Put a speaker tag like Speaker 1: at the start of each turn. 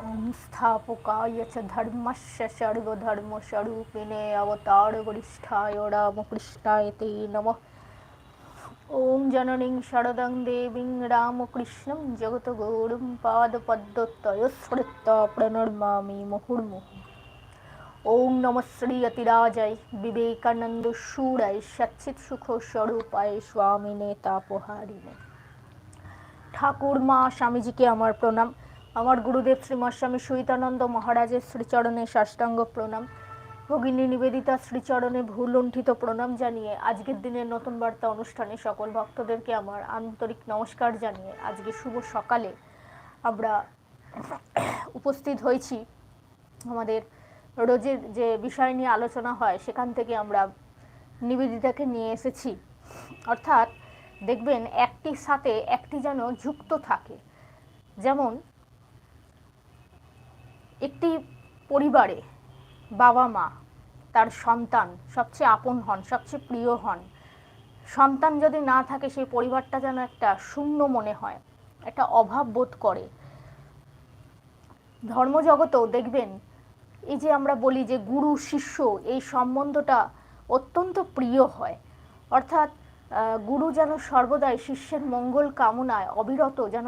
Speaker 1: ওম স্থাপকায় চ ধর্মস্য সর্বধর্ম স্বরূপিণে অবতার গরিষ্ঠায় রামকৃষ্ণায় তে নম ওম জননীং শরদং দেবীং রামকৃষ্ণম জগতগৌরম পাদপদ্মতয়শ্রিত প্রণর্মামি মুহুর্মুহু ওম নম শ্রী অতিরাজায় বিবেকানন্দ সুরায় সচ্চিৎ সুখ স্বরূপায় স্বামিনে তাপহারিণে ঠাকুর মা স্বামীজিকে আমার প্রণাম আমার গুরুদেব শ্রীমৎ স্বামী সুইতানন্দ মহারাজের শ্রীচরণে সাষ্টাঙ্গ প্রণাম। ভগিনী নিবেদিতা শ্রীচরণে ভুলুণ্ঠিত প্রণাম জানিয়ে আজকের দিনের নতুন বার্তা অনুষ্ঠানে সকল ভক্তদেরকে আমার আন্তরিক নমস্কার জানিয়ে আজকে শুভ সকালে আমরা উপস্থিত হয়েছি। আমাদের রোজের যে বিষয় নিয়ে আলোচনা হয়, সেখান থেকে আমরা নিবেদিতাকে নিয়ে এসেছি। অর্থাৎ দেখবেন, একটির সাথে একটি যেন যুক্ত থাকে। যেমন একটি পরিবারে বাবা মা, তার সন্তান সবচেয়ে আপন হন, সবচেয়ে প্রিয় হন। সন্তান যদি না থাকে, সেই পরিবারটা যেন একটা শূন্য মনে হয়, একটা অভাব বোধ করে। ধর্মজগতেও দেখবেন, এই যে আমরা বলি যে গুরু, শিষ্য, এই সম্বন্ধটা অত্যন্ত প্রিয় হয়। অর্থাৎ গুরু যেন সর্বদাই শিষ্যের মঙ্গল কামনায় অবিরত যেন